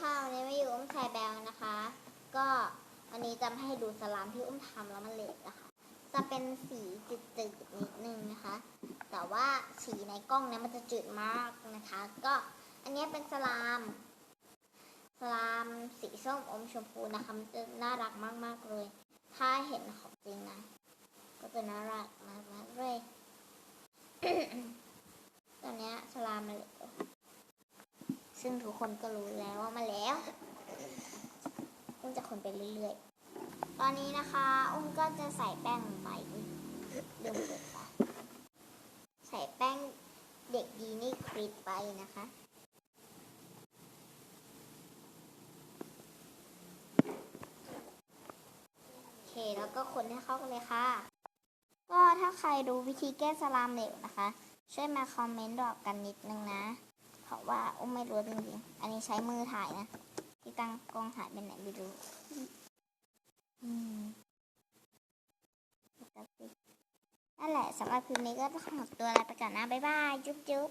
ค่ะวันนี้มาอยู่อุ้มชายแบลนะคะ ก็วันนี้จะมาให้ดูสลามที่อุ้มทำแล้วมันเละนะคะ จะเป็นสีจืดๆนิดนึงนะคะ แต่ว่าสีในกล้องเนี้ยมันจะจืดมากนะคะ ก็อันนี้เป็นสลามสลามสีส้มอมชมพูนะคะมันจะน่ารักมากๆเลย ถ้าเห็นของจริงนะ ก็จะน่ารักมากๆเลย ตอนเนี้ยสลามมันเหลว ซึ่งทุกคนก็รู้แล้วว่ามาแล้วอุ้มจะคนไปเรื่อยๆ ตอนนี้นะคะ อุ้มก็จะใส่แป้งลงไปอุ๊ยลืมเปิดฝาใส่แป้งเด็กดีนี่ครีปไปนะคะเคแล้วก็คนให้เข้ากันเลยค่ะ ก็ถ้าใครรู้วิธีแก้สลามเหลวนะคะ ช่วยมาคอมเมนต์บอกกันนิดนึงนะ เพราะว่าอุ้มไม่รู้จริงๆ อันนี้ใช้มือถ่ายนะ ที่ตั้งกล้องถ่ายเป็นไหนไม่รู้นั่นแหละสำหรับคลิปนี้ก็ต้องหมดตัวลาไปก่อนนะ บ๊ายบาย จุ๊บจุ๊บ